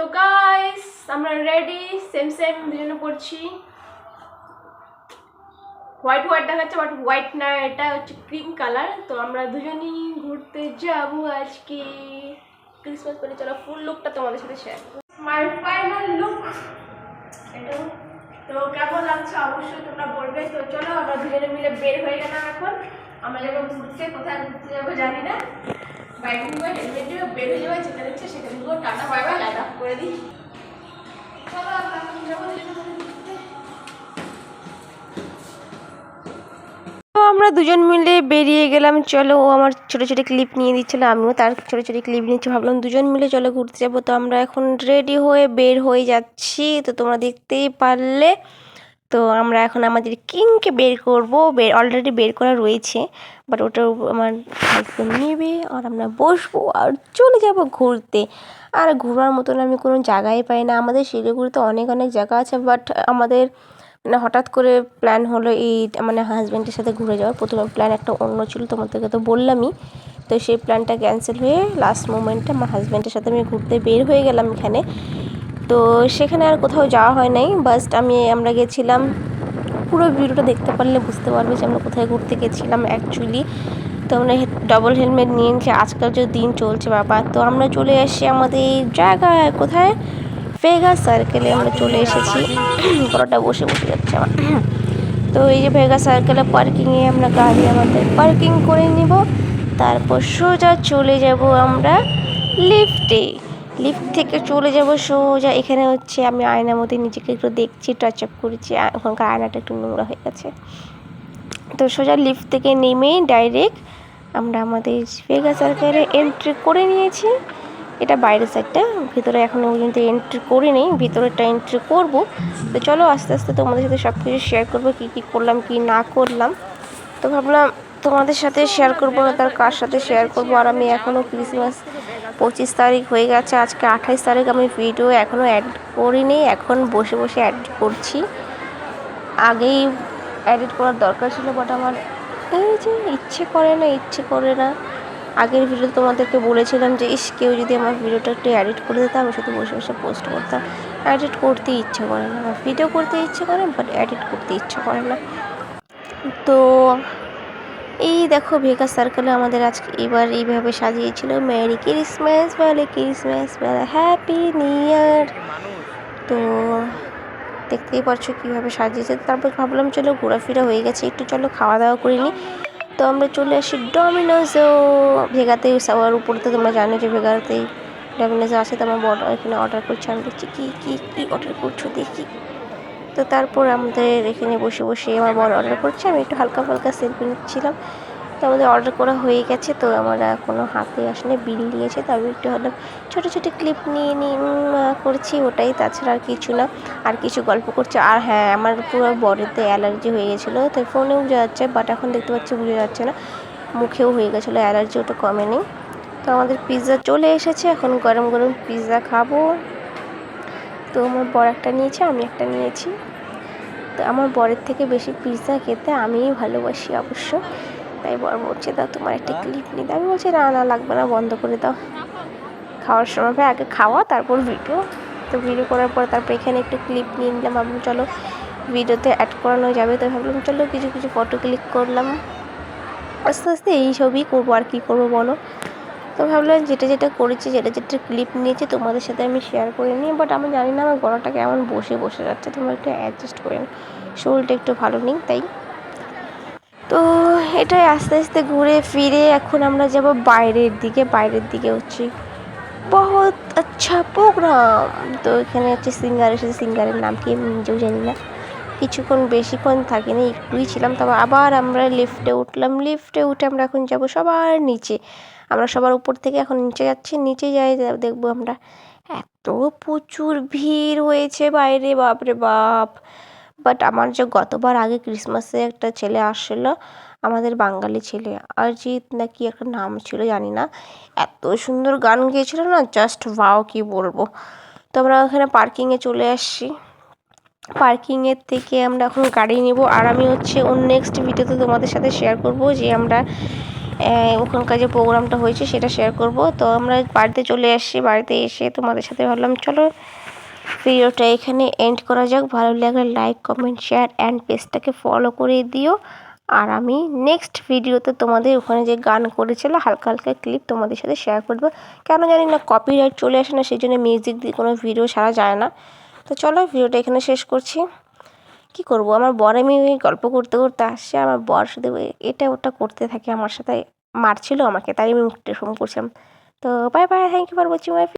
তো গাইস আমরা ready same same দুজনে পড়ছি হোয়াইট হোয়াইট দেখাচ্ছে বাট হোয়াইট না, এটা হচ্ছে ক্রিম কালার তো আমরা দুজনেই ঘুরতে যাব আজকে। ক্রিসমাস করে চলো ফুল লুকটা তোমাদের সাথে শেয়ার মাই ফাইনাল লুক এটা তো কেমন লাগছে? অবশ্যই তোমরা বলবে। তো চলো, আমরা দুজনে মিলে বের হয়ে গেলাম এখন। আমরা যাব ঘুরতে, কোথায় ঘুরতে যাব জানি না। আমরা দুজনে মিলে বেরিয়ে গেলাম, চলো, ও আমার ছোটো ছোটো ক্লিপ নিয়ে দিচ্ছিল, আমিও তার ছোটো ছোটো ক্লিপ নিচ্ছি, ভাবলাম দুজন মিলে চলো ঘুরতে যাব। তো আমরা এখন রেডি হয়ে বের হয়ে যাচ্ছি, তো তোমরা দেখতেই পারলে। তো আমরা এখন আমাদের কিংকে বের করব। বের অলরেডি বের করা রয়েছে। বাট ওটা আমার হাজব্যান্ড নেবে আর আমরা বসবো আর চলে যাব ঘুরতে। আর ঘোরার মতন আমি কোনো জায়গায় পাই না। আমাদের শিলিগুড়িতে অনেক অনেক জায়গা আছে বাট আমাদের মানে হঠাৎ করে প্ল্যান হলো এই মানে হাজব্যান্ডের সাথে ঘুরে যাওয়ার। প্রথমে প্ল্যান একটা অন্য ছিল, তোমাদেরকে তো বললামই। তো সেই প্ল্যানটা ক্যান্সেল হয়ে লাস্ট মোমেন্টে আমার হাজব্যান্ডের সাথে আমি ঘুরতে বের হয়ে গেলাম এখানে। তো সেখানে আর কোথাও যাওয়া হয় নাই। বাস্ট আমি আমরা গেছিলাম, পুরো ভিডিওটা দেখতে পারলে বুঝতে পারবে যে আমরা কোথায় ঘুরতে গেছিলাম অ্যাকচুয়ালি তো আমরা ডবল হেলমেট নিয়ে নিয়েছি আজকাল যে দিন চলছে বাবা, তো আমরা চলে এসেছি আমাদের জায়গায়, কোথায়? ভেগা সার্কেলে আমরা চলে এসেছি। গলাটা বসে বসে যাচ্ছে আমার। তো এই যে ভেগা সার্কেলে পার্কিংয়ে আমরা গাড়ি আমাদের পার্কিং করে নিব। তারপর সোজা চলে যাব আমরা লিফটে লিফট থেকে চলে যাব সোজা। এখানে হচ্ছে আমি আয়নার মধ্যে নিজেকে একটু দেখছি টাচ আপ করেছি ওখানকার আয়নাটা একটু নোংরা হয়ে গেছে। তো সোজা লিফট থেকে নেমেই ডাইরেক্ট আমরা আমাদের ভেগা সার্কেলে এন্ট্রি করে নিয়েছি। এটা বাইরের সাইডটা ভিতরে এখনও পর্যন্ত এন্ট্রি করিনি ভিতরেটা এন্ট্রি করব। তো চলো আস্তে আস্তে তোমাদের সাথে সব কিছু শেয়ার করব, কী কী করলাম, কী না করলাম। তো ভাবলাম তোমাদের সাথে শেয়ার করব না তার কার সাথে শেয়ার করব, আর আমি এখনও ক্রিসমাস পঁচিশ তারিখ হয়ে গেছে, আজকে আঠাইশ তারিখ আমি ভিডিও এখনও অ্যাড করিনি, এখন বসে বসে অ্যাড করছি। আগেই এডিট করার দরকার ছিল বাট আমার এই যে ইচ্ছে করে না, ইচ্ছে করে না। আগের ভিডিও তোমাদেরকে বলেছিলাম যে, ইস, কেউ যদি আমার ভিডিওটা একটু এডিট করে দিত, আমি শুধু বসে বসে পোস্ট করতাম। এডিট করতে ইচ্ছে করে না। ভিডিও করতে ইচ্ছে করে বাট এডিট করতে ইচ্ছে করে না। তো এই দেখো ভেগা সার্কেলে আমাদের আজকে এবার এইভাবে সাজিয়েছিল মেরি ক্রিসমাস বলে ক্রিসমাস বলে হ্যাপি নিউ ইয়ার তো দেখতেই পারছ কীভাবে সাজিয়েছে। তারপর ভাবলাম চলো ঘোরাফেরা হয়ে গেছে, একটু চলো খাওয়া দাওয়া করে নিই তো আমরা চলে আসি ডমিনোজও ভেগাতে সবার উপরে তো তোমরা জানো যে ভেগাতেই ডমিনোজও আছে, তো আমার বড় এখানে অর্ডার করছে। আমি দেখছি কী কী কী অর্ডার করছ? দেখি। তো তারপর আমাদের এখানে বসে বসে আমার বড় অর্ডার করছে, আমি একটু হালকা ফালকা সেলফি নিচ্ছিলাম। তো আমাদের অর্ডার করা হয়ে গেছে, তো আমরা কোনো হাতে আসলে বিল নিয়েছে, তো আমি একটু হলাম ছোটো ছোটো ক্লিপ নিয়ে নিয়ে করছি, ওটাই তাছাড়া আর কিছু না। আর কিছু গল্প করছে, আর হ্যাঁ আমার পুরো বডিতে অ্যালার্জি হয়ে গেছিল তো ফোনেও বোঝা যাচ্ছে বাট এখন দেখতে পাচ্ছি বোঝা যাচ্ছে না। মুখেও হয়ে গেছিল, অ্যালার্জি ওটা কমেনি তো আমাদের পিৎজা চলে এসেছে, এখন গরম গরম পিৎজা খাব। তো আমার বর একটা নিয়েছে, আমি একটা নিয়েছি। তো আমার বরের থেকে বেশি পিৎজা খেতে আমিই ভালোবাসি অবশ্য। তাই বর বলছে দাও তোমার একটা ক্লিপ নিই আমি বলছি না না লাগবে না বন্ধ করে দাও। খাওয়ার সময় ভাই আগে খাওয়া তারপর ভিডিও তো ভিডিও করার পর তারপর এখানে একটু ক্লিপ নিয়ে নিলাম। ভাবলাম চলো ভিডিওতে অ্যাড করানো যাবে। তো ভাবলাম চলো কিছু কিছু ফটো ক্লিক করলাম। আস্তে আস্তে এই সবই করব। আর কী করব বলো? তো ভাবলাম যেটা যেটা করেছি, যেটা যেটা ক্লিপ নিয়েছি তোমাদের সাথে আমি শেয়ার করে নিই বাট আমি জানি না আমার গলাটা কেমন বসে বসে যাচ্ছে, তোমরা একটু অ্যাডজাস্ট করে শরীরটা একটু ভালো নেই, তাই। তো এটাই আস্তে আস্তে ঘুরে ফিরে এখন আমরা যাব বাইরের দিকে বাইরের দিকে হচ্ছে বহুত আচ্ছা প্রোগ্রাম তো এখানে হচ্ছে সিঙ্গার এসেছে সিঙ্গারের নাম কি আমি নিজেও জানি না। কিছুক্ষণ বেশিক্ষণ থাকিনি, একটুই ছিলাম, তবে আবার আমরা লিফটে উঠলাম লিফটে উঠে আমরা এখন যাব সবার নিচে। আমরা সবার উপর থেকে এখন নিচে যাচ্ছি নিচে যাই দেখব আমরা। এত প্রচুর ভিড় হয়েছে, বাইরে, বাপরে বাপ। বাট আমার যে গতবার আগে ক্রিসমাসে একটা ছেলে আসছিল, আমাদের বাঙালি ছেলে, অরিজিৎ নাকি একটা নাম ছিল জানি না। এত সুন্দর গান গেয়েছিল না জাস্ট ভাও কি বলব। তো আমরা ওখানে পার্কিংয়ে চলে আসছি। পার্কিংয়ের থেকে আমরা এখন গাড়ি নিব, আর আমি হচ্ছে অন্য নেক্সট ভিডিওতে তোমাদের সাথে শেয়ার করব যে আমরা ওখানকার যে প্রোগ্রামটা হয়েছে সেটা শেয়ার করব। তো আমরা বাড়িতে চলে আসছি, বাড়িতে এসে তোমাদের সাথে ভাবলাম চলো ভিডিওটা এখানে এন্ড করা যাক। ভালো লাগলে লাইক কমেন্ট শেয়ার অ্যান্ড পেজটাকে ফলো করে দিও। আর আমি নেক্সট ভিডিওতে তোমাদের ওখানে যে গান করেছিল, হালকা হালকা ক্লিপ তোমাদের সাথে শেয়ার করব। কেন জানি না কপিরাইট চলে আসে না, সেই জন্য মিউজিক দিয়ে কোনো ভিডিও সারা যায় না। তো চলো ভিডিওটা এখানে শেষ করছি। কি করব? আমার বর আমি গল্প করতে করতে আসছে। আমার বর শুধু এটা ওটা করতে থাকে। আমার সাথে মারছিল আমাকে, তাই আমি মুখটা এরকম করছিলাম। তো bye bye thank you for watching my